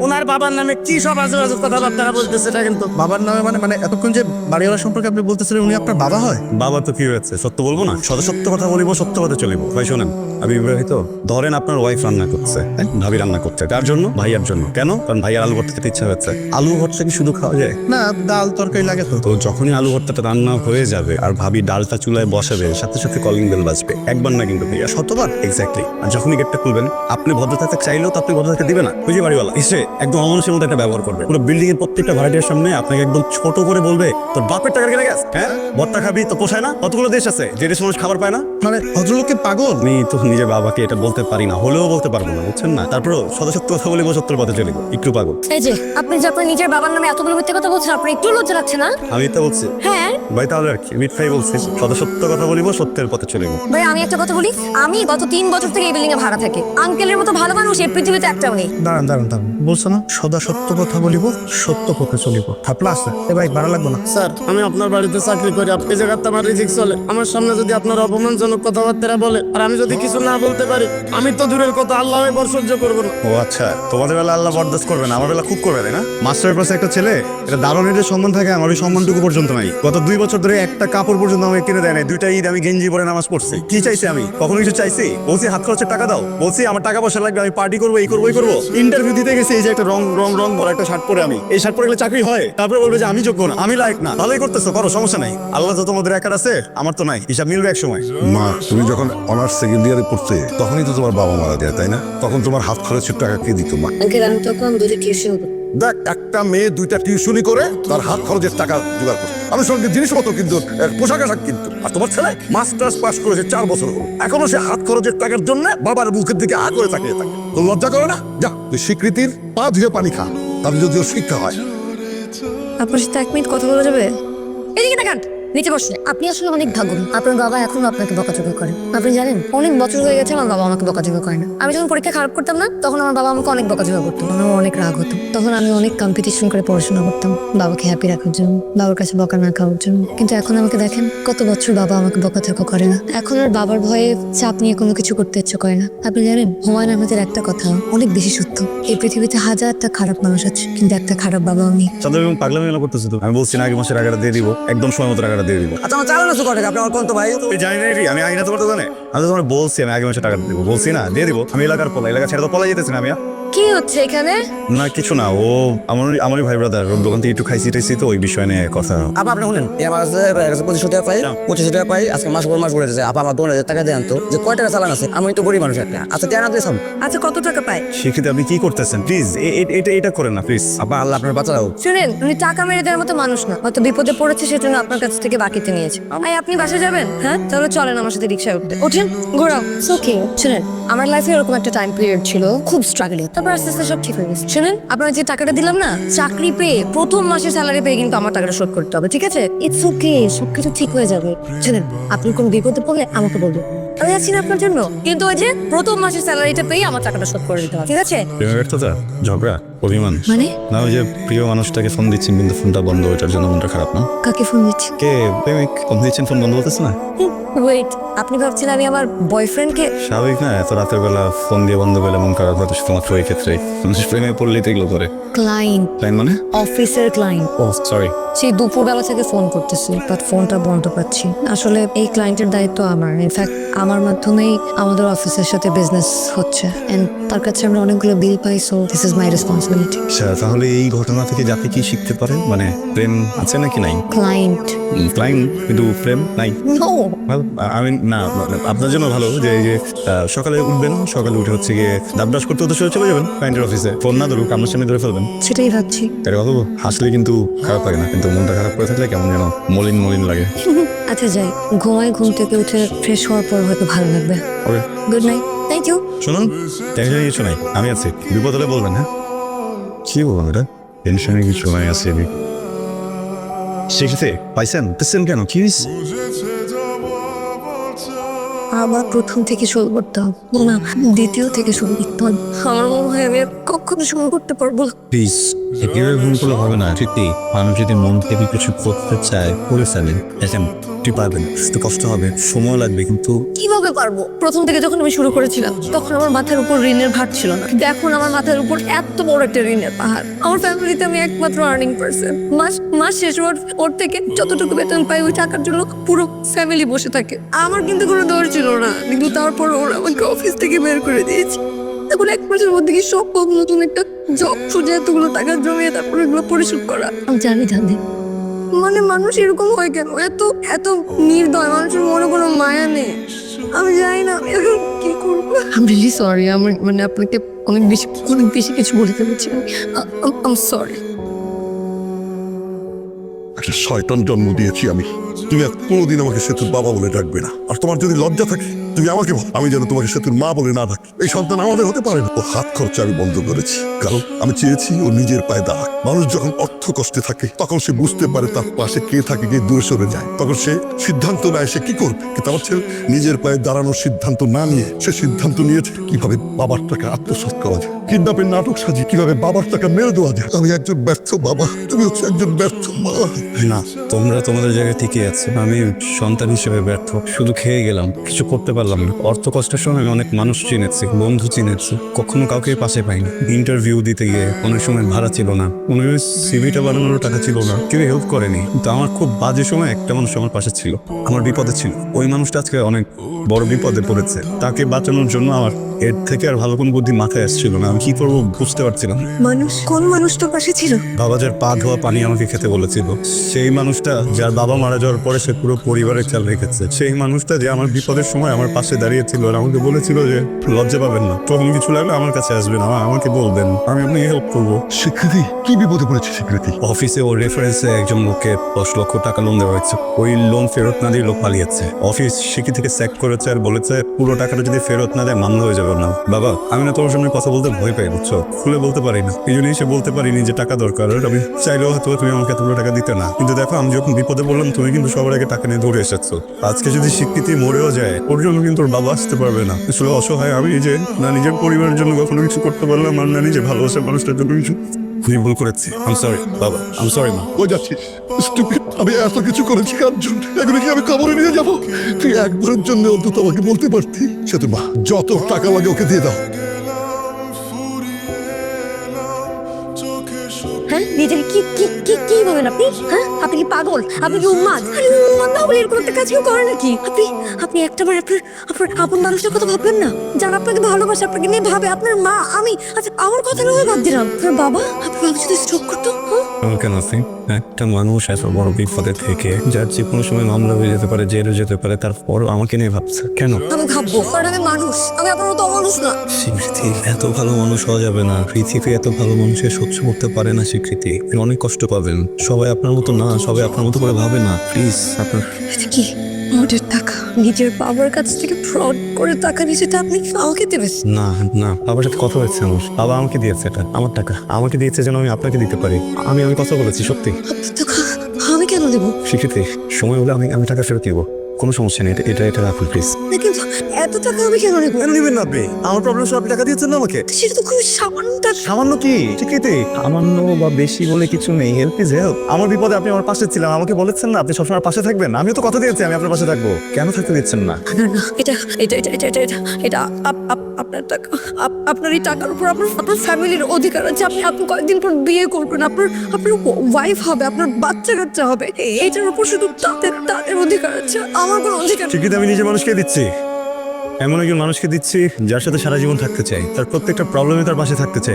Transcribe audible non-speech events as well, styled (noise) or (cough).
ওনার বাবার নামে কি সব আজে বাজে কথাবার্তা বলতেছে এটা কিন্তু বাবার নামে মানে মানে এতক্ষণ যে বাড়িওয়ালা সম্পর্কে আপনি বলতেছিলেন উনি আপনার বাবা হয়? বাবা তো কি হয়েছে? সত্য বলব না? সদ সত্য কথা বলিব সত্য কথা চলিব। ভাই শোনেন। আমি বিবাহিত? ধরেন আপনার ওয়াইফ রান্না করছে হ্যাঁ? ভাবি রান্না করছে। তার জন্য? ভাইয়ার জন্য। কেন? কারণ ভাইয়ার আলু ভর্তা খেতে ইচ্ছা হচ্ছে। আলু ভর্তা কি শুধু খাওয়া যায়? না ডাল তরকারি লাগে তো। তো যখনই আলু ভর্তাটা রান্না হয়ে যাবে আর ভাবি ডালটা চুলায় বসাবে সাথে সাথে কলিং বেল বাজবে। একবার না কিন্তু ভাইয়া শতবার। এক্স্যাক্টলি আর যখনই গেটটা খুলবেন আপনি ভদ্রতাতে চাইলেও তো আপনি ভদ্রতাকে দিবে না। বুঝে বাড়িওয়ালা এসে একদম অমানুষের মতো একটা ব্যবহার করবে। পুরো বিল্ডিং এর প্রত্যেকটা ভাড়াটিয়ার সামনে আপনাকে একদম ছোট করে বলবে তোর বাপের টাকা কেটে গেছে হ্যাঁ? ভর্তা খাবি তো পোষায় না? কতগুলো দেশ আছে? যে দেশ মানুষ খাবার পায় না? মানে ভদ্রলোককে পাগল? নেই তো নিজের বাবাকে এটা বলতে পারি না হলেও বলতে পারব না বুঝছেন না? তারপর সদস্যত্ব কথা বলে সত্যের পথে চলিব একটু পাগল। এই যে আপনি যে আপনার নিজের বাবার নামে এতগুলো মিথ্যে কথা বলছেন আপনি একটু লজ্জা লাগছে না? আমি তো বলছি হ্যাঁ। ভাই তাহলে আর কি মিথ্যাই বলছি সদস্যত্ব কথা বলিব সত্যের পথে চলিব। ভাই আমি একটা কথা বলি আমি গত তিন বছর থেকে এই বিল্ডিং এ ভাড়া থাকি। আঙ্কেলের মতো ভালো মানুষ এই পৃথিবীতে একটাও নেই। দাঁড়ান দাঁড়ান দাঁড়ান। বলছো না সদা সত্য কথা বলিব সত্য পথে চলিব। থাপলা আছে। এ ভাই ভাড়া লাগবো না। স্যার আমি আপনার বাড়িতে চাকরি করি আপনি জায়গাতে আমার রিজিক চলে আমার সামনে যদি আপনার অপমানজনক কথাবার্তা বলে আর আমি যদি কিছু না বলতে পারি আমি তো দূরের কথা আল্লাহ এবার সহ্য করব না। ও আচ্ছা তোমাদের বেলা আল্লাহ বরদাস্ত করবে না আমার বেলা খুব করবে তাই না? মাস্টারের পাশে একটা ছেলে এটা দারুণ সম্মান থাকে আমার ওই সম্মানটুকু পর্যন্ত নাই। গত দুই বছর ধরে একটা কাপড় পর্যন্ত আমাকে কিনে দেয় নাই। দুইটা ঈদ আমি গেঞ্জি পরে নামাজ পড়ছি। কি চাইছি আমি? কখনো কিছু চাইছি? বলছি হাত খরচের টাকা দাও। বলছি আমার টাকা পয়সা লাগবে আমি পার্টি করব এই করব এই করব। ইন্টারভিউ দিতে গেছি এই যে একটা রং রং রং ভরা একটা শার্ট পরে আমি। এই শার্ট পরে গেলে চাকরি হয়। তারপরে বলবে যে আমি যোগ্য না আমি লায়ক না। ভালোই করতেছো করো সমস্যা নাই। আল্লাহ তো তোমাদের একার আছে আমার তো নাই। হিসাব মিলবে এক সময় মা তুমি যখন অনার্স সেকেন্ড ইয়ারে পড়তে তখনই তো তোমার বাবা মারা যায় তাই না? তখন তোমার হাত খরচের টাকা কে দিত মা? আমি তখন টিউশন দেখ একটা মেয়ে দুইটা টিউশনি করে তার হাত খরচের টাকা জোগাড় করে আমি সঙ্গে জিনিসপত্র কিন্তু পোশাক আশাক কিন্তু। আর তোমার ছেলে? মাস্টার্স পাস করেছে চার বছর হলো। এখনও সে হাত খরচের টাকার জন্য বাবার মুখের দিকে আ করে তাকিয়ে থাকে। তো লজ্জা করে না? যা, তুই স্বীকৃতির পা ধুয়ে পানি খা। তাহলে যদি ওর শিক্ষা হয়। আপনার সাথে এক মিনিট কথা বলা যাবে? এদিকে দেখান নিচে বসে আপনি আসলে অনেক ভাগ্য আপনার বাবা এখনও আপনাকে বকাঝকা করে। আপনি জানেন, অনেক বছর হয়ে গেছে আমার বাবা আমাকে বকাঝকা করে না। আমি যখন পরীক্ষা খারাপ করতাম না, তখন আমার বাবা আমাকে অনেক বকাঝকা করতো। আমার অনেক রাগ হতো। তখন আমি অনেক কম্পিটিশন করে পড়াশোনা করতাম। বাবাকে হ্যাপি রাখার জন্য, বাবার কাছে বকা না খাওয়ার জন্য। কিন্তু এখন আমাকে দেখেন, কত বছর বাবা আমাকে বকাঝকা করে না। এখন আর বাবার ভয়ে চাপ নিয়ে কোনো কিছু করতে ইচ্ছে করে না। আপনি জানেন, হুমায়ুন আহমেদের একটা কথা অনেক বেশি সত্য। এই পৃথিবীতে হাজারটা খারাপ মানুষ আছে, কিন্তু একটা খারাপ বাবা নেই। চাঁদের এবং পাগলামি করতেছে তো আমি বলছি না আগে মাসের টাকাটা দিয়ে দিব, একদম সময় মতো টাকাটা দিয়ে দিব। আচ্ছা আমার চালানো শুরু করে আপনি আমার কোন তো ভাই? জানি না আমি আইনা তোমার দোকানে। আমি তো তোমার বলছি আমি আগে মাসে টাকা দিব। বলছি না দিয়ে দিব। আমি এলাকার পলা এলাকা ছেড়ে তো পলাই যেতেছি না আমি। কি হচ্ছে এখানে? না কিছু না ও আমার আমারই ভাই ব্রাদার ওর দোকান থেকে একটু খাইছি টাইছি তো ওই বিষয় নিয়ে কথা। আপা আপনি শুনেন এই আমার কাছে পঁচিশশো টাকা পাই পঁচিশশো টাকা পাই আজকে মাস পর মাস ঘুরে যাচ্ছে আপা আমার দু হাজার টাকা দেন তো যে কয় টাকা চালান আছে আমি তো গরিব মানুষ একটা। আচ্ছা টাকা দিয়েছাম আচ্ছা কত টাকা পায়? সেক্ষেত্রে আপনি কি করতেছেন? প্লিজ এটা এটা করেন না প্লিজ আপা আল্লাহ আপনার বাঁচাও শুনেন উনি টাকা মেরে দেওয়ার মতো মানুষ না। হয়তো বিপদে পড়েছে সেজন্য আপনার কাছ থেকে বাকিতে নিয়েছে। আই আপনি বাসা যাবেন? হ্যাঁ? তাহলে চলেন আমার সাথে রিক্সায় উঠতে। ওঠেন ঘোরাও। ওকে শুনেন। আমার লাইফে এরকম একটা টাইম পিরিয়ড ছিল খুব স্ট্রাগল তারপর আস্তে আস্তে সব ঠিক হয়ে গেছে। শুনেন আপনার যে টাকাটা দিলাম না চাকরি পেয়ে প্রথম মাসের স্যালারি পেয়ে কিন্তু আমার টাকাটা শোধ করতে হবে ঠিক আছে? ইটস ওকে সবকিছু ঠিক হয়ে যাবে। শুনেন আপনি কোন বিপদে পড়লে আমাকে বলবেন আমি আছি না আপনার জন্য কিন্তু ওই যে প্রথম মাসের স্যালারিটা পেয়ে আমার টাকাটা শোধ করে দিতে হবে ঠিক আছে? ব্যর্থতা ঝগড়া অভিমান। মানে? না ওই যে প্রিয় মানুষটাকে ফোন দিচ্ছেন কিন্তু ফোনটা বন্ধ ওইটার জন্য মনটা খারাপ না? কাকে ফোন দিচ্ছি কে প্রেমিক ফোন দিচ্ছেন ফোন বন্ধ হতেছে না? ওয়েট আপনি ভাবছেন আমি আমার বয়ফ্রেন্ডকে স্বাভাবিক না এত রাতের বেলা ফোন দিয়ে বন্ধ করলে মন খারাপ হয়তো শুধুমাত্র এই ক্ষেত্রে। মানুষ প্রেমে পড়লেই তো এগুলো করে। ক্লায়েন্ট তাই মানে? অফিসের ক্লায়েন্ট ও সরি সেই দুপুরবেলা থেকে ফোন করতেছি বাট ফোনটা বন্ধ পাচ্ছি। আসলে এই ক্লায়েন্টের দায়িত্ব আমার। ইনফ্যাক্ট আমার মাধ্যমেই আমাদের অফিসের সাথে বিজনেস হচ্ছে। এন্ড তার কাছে আমরা অনেকগুলো bill pi so this is my responsibility আচ্ছা তাহলে এই ঘটনা থেকে জাতি কি শিখতে পারে? মানে প্রেম আছে নাকি নাই? ক্লায়েন্ট ক্লাইম কিন্তু প্রেম নাই। নো আমি না আপনার জন্য ভালো যে এই যে সকালে উঠবেন সকালে উঠে হচ্ছে গিয়ে দাঁত ব্রাশ করতে হতে চলে যাবেন ক্লায়েন্টের অফিসে ফোন না ধরুক আপনার সামনে ধরে ফেলবেন। সেটাই ভাবছি। এটা কথা হাসলে কিন্তু খারাপ লাগে না কিন্তু মনটা খারাপ করে থাকলে কেমন যেন মলিন মলিন লাগে। (laughs) আচ্ছা যাই ঘুমায় ঘুম থেকে উঠে ফ্রেশ হওয়ার পর হয়তো ভালো লাগবে। Okay good night thank you শুনুন টেনশনে কিছু নাই আমি আছি। বিপদ হলে বলবেন হ্যাঁ? কি বলবেন এটা? টেনশনে কিছু নাই আছি আমি। শিখতে পাইছেন? পেছেন কেন? কি হয়েছে? আবার প্রথম থেকে শুরু করতে হবে। না, দ্বিতীয় থেকে শুরু করতে হবে। আমার মনে হয় আমি আর কখনো শুরু করতে পারব প্লিজ একেবারে ভুল করলে হবে না। সত্যি, মানুষ যদি মন থেকে কিছু করতে চায়, করে ফেলেন দেখেন আপনি পারবেন একটু কষ্ট হবে সময় লাগবে কিন্তু কীভাবে পারব? প্রথম থেকে যখন আমি শুরু করেছিলাম তখন আমার মাথার উপর ঋণের ভার ছিল না। কিন্তু এখন আমার মাথার উপর এত বড় একটা ঋণের পাহাড়। আমার ফ্যামিলিতে আমি একমাত্র আর্নিং পার্সন মাস মাস শেষ ওর ওর থেকে যতটুকু বেতন পাই ওই টাকার জন্য পুরো ফ্যামিলি বসে থাকে। আমার কিন্তু কোনো দোষ ছিল না কিন্তু তারপর ওরা আমাকে অফিস থেকে বের করে দিয়েছে। এখন এক মাসের মধ্যে কি সম্ভব নতুন একটা জব খুঁজে এতগুলো টাকা জমিয়ে তারপর এগুলো পরিশোধ করা। আমি জানি জানি। মানে মানুষ এরকম হয় কেন? এত এত নির্দয় মানুষের মনে কোনো মায়া নেই। আমি জানি না আমি এখন কি করব? আই রিয়েলি সরি আমি মানে আপনাকে অনেক বেশি অনেক বেশি কিছু বলে ফেলেছি আম সরি একটা শয়তান জন্ম দিয়েছি আমি। তুমি আর কোনোদিন আমাকে সেতুর বাবা বলে ডাকবে না। আর তোমার যদি লজ্জা থাকে তুমি আমাকে বলো। আমি যেন তোমাকে সেতুর মা বলে না ডাকি। এই সন্তান আমাদের হতে পারে না। ও হাত খরচা আমি বন্ধ করেছি। কারণ আমি চেয়েছি ও নিজের পায়ে দাঁড়াক। মানুষ যখন অর্থ কষ্টে থাকে, তখন সে বুঝতে পারে তার পাশে কে থাকে, কে দূরে সরে যায়। তখন সে সিদ্ধান্ত নেয় সে কি করবে। কিন্তু আমার ছেলে নিজের পায়ে দাঁড়ানোর সিদ্ধান্ত না নিয়ে সে সিদ্ধান্ত নিয়েছে কীভাবে বাবার টাকা আত্মসাৎ করা যায়। কিডন্যাপের নাটক সাজিয়ে কীভাবে বাবার টাকা মেরে দেওয়া যায়। আমি একজন ব্যর্থ বাবা, তুমি হচ্ছে একজন ব্যর্থ মা। না, তোমরা তোমাদের জায়গায় ঠিকই আছে। আমি সন্তান হিসেবে ব্যর্থ, শুধু খেয়ে গেলাম, কিছু করতে পারলাম না। অর্থ কষ্টের সময় আমি অনেক মানুষ চিনেছি, বন্ধু চিনেছি, কখনো কাউকে পাশে পাইনি। ইন্টারভিউ দিতে গিয়ে অনেক সময় ভাড়া ছিল না। উনি সিভিটা বানানোর টাকা ছিল না। কেউ হেল্প করেনি। কিন্তু আমার খুব বাজে সময় একটা মানুষ আমার পাশে ছিল। আমার বিপদে ছিল। ওই মানুষটা আজকে অনেক বড় বিপদে পড়েছে। তাকে বাঁচানোর জন্য আমার এর থেকে আর ভালো কোনো বুদ্ধি মাথায় আসছিল না। আমি কি করব বুঝতে পারছিলাম মানুষ কোন মানুষ তো পাশে ছিল? বাবা যার পা ধোয়া পানি আমাকে খেতে বলেছিল। সেই মানুষটা যার বাবা মারা যাওয়ার পরে সে পুরো পরিবারের খেয়াল রেখেছে। সেই মানুষটা যে আমার বিপদের সময় আমার পাশে দাঁড়িয়েছিল আর আমাকে বলেছিল যে লজ্জা পাবেন না। তখন কিছু লাগলে আমার কাছে আসবেন আমার আমাকে বলবেন। আমি আপনাকে হেল্প করব। স্বীকৃতি? কি বিপদে পড়েছে স্বীকৃতি? অফিসে ও রেফারেন্সে একজন লোককে দশ লক্ষ টাকা লোন দেওয়া হয়েছে। ওই লোন ফেরত না দিয়ে লোক পালিয়েছে। অফিস থেকে স্যাক করেছে আর বলেছে পুরো টাকাটা যদি ফেরত না দেয় মামলা হয়ে যাবে। না। বাবা, আমি না তোমার সামনে কথা বলতে ভয় পাই, বুঝছ? খুলে বলতে পারি না। এই জন্যই সে বলতে পারিনি যে টাকা দরকার। আমি চাইলেও হয়তো তুমি আমাকে এতগুলো টাকা দিতে না। কিন্তু দেখো, আমি যখন বিপদে বললাম তুমি কিন্তু সবার আগে টাকা নিয়ে দৌড়ে এসেছ। আজকে যদি স্বীকৃতি মরেও যায়, ওর জন্য কিন্তু ওর বাবা আসতে পারবে না। আসলে অসহায় আমি যে, না নিজের পরিবারের জন্য কখনো কিছু করতে পারলাম, আর না নিজে ভালোবাসার মানুষটার জন্য কিছু আমি ভুল করেছি আম সরি বাবা আম সরি মা। কই যাচ্ছিস? Stupid, আমি এত কিছু করেছি কার জন্য এগুলো কি আমি কবরে নিয়ে যাব? তুই একবারের জন্য অন্তত আমাকে বলতে পারতি? সে তো মা যত টাকা লাগে ওকে দিয়ে দাও। হ্যাঁ নিজেকে কি কি কি কি বলেন আপনি? হ্যাঁ আপনি কি পাগল? আপনি কি উন্মাদ করে নাকি? আপনি আপনার আপনার আপন কথা ভাববেন না। আপনাকে ভালোবাসে, আপনাকে নিয়ে ভাবে, আপনার মা, আমি আচ্ছা আমার কথা বাদ দিলাম আপনার বাবা আপনার বাবা স্ট্রোক করতো? হ্যাঁ? আমার কেন আছে একটা মানুষ এত বড় বিপদে থেকে যার যে কোনো সময় মামলা হয়ে যেতে পারে জেলে যেতে পারে তারপরও আমাকে নিয়ে ভাবছে। কেন? আমি ভাববো কারণ আমি মানুষ আমি আপনার মতো অমানুষ না। স্বীকৃতি এত ভালো মানুষ হওয়া যাবে না। পৃথিবী এত ভালো মানুষের সহ্য করতে পারে না স্বীকৃতি। অনেক কষ্ট পাবেন। সবাই আপনার মতো না সবাই আপনার মতো করে ভাবে না। প্লিজ আপনার কি? মোটের টাকা? নিজের বাবার কাছ থেকে ফ্রড করে টাকা নিয়ে সেটা আপনি আমাকে দেবেন? না না বাবার সাথে কথা হয়েছে আমার। বাবা আমাকে দিয়েছে এটা আমার টাকা। আমাকে দিয়েছে যেন আমি আপনাকে দিতে পারি। আমি আমি কথা বলেছি সত্যি। আমি কেন দেবো? শিখিতে সময় হলে আমি আমি টাকা ফেরত দিব কোনো সমস্যা নেই এটা এটা রাখুন প্লিজ এত টাকা আমি কেন নেব? নেবেন না আপনি? আমার প্রবলেম সব টাকা দিয়েছেন না আমাকে। সেটা তো খুবই সামান্য টাকা। সামান্য কি? স্বীকৃতি সামান্য বা বেশি বলে কিছু নেই। হেল্প ইজ হেল্প আমার বিপদে আপনি আমার পাশে ছিলেন আমাকে বলেছেন না? আপনি সবসময় পাশে থাকবেন? আমিও তো কথা দিয়েছি আমি আপনার পাশে থাকব। কেন থাকতে দিচ্ছেন না? না না এটা এটা এটা এটা এটা এটা এটা আপ- আপ- আপনার টাকা আপ- আপনার এই টাকার উপর আপনার আপনার ফ্যামিলির অধিকার আছে। আপনি আপনি কয়েকদিন পর বিয়ে করবেন আপনার আপনার ওয়াইফ হবে আপনার বাচ্চা কাচ্চা হবে। এ- এটার উপর শুধু তাদের তাদের অধিকার আছে আমার কোনো অধিকার নেই। আমি নিজে মানুষকে দিচ্ছি। এমন একজন মানুষকে দিচ্ছি যার সাথে সারা জীবন থাকতে চাই। তার প্রত্যেকটা প্রবলেমে তার পাশে থাকতে চাই।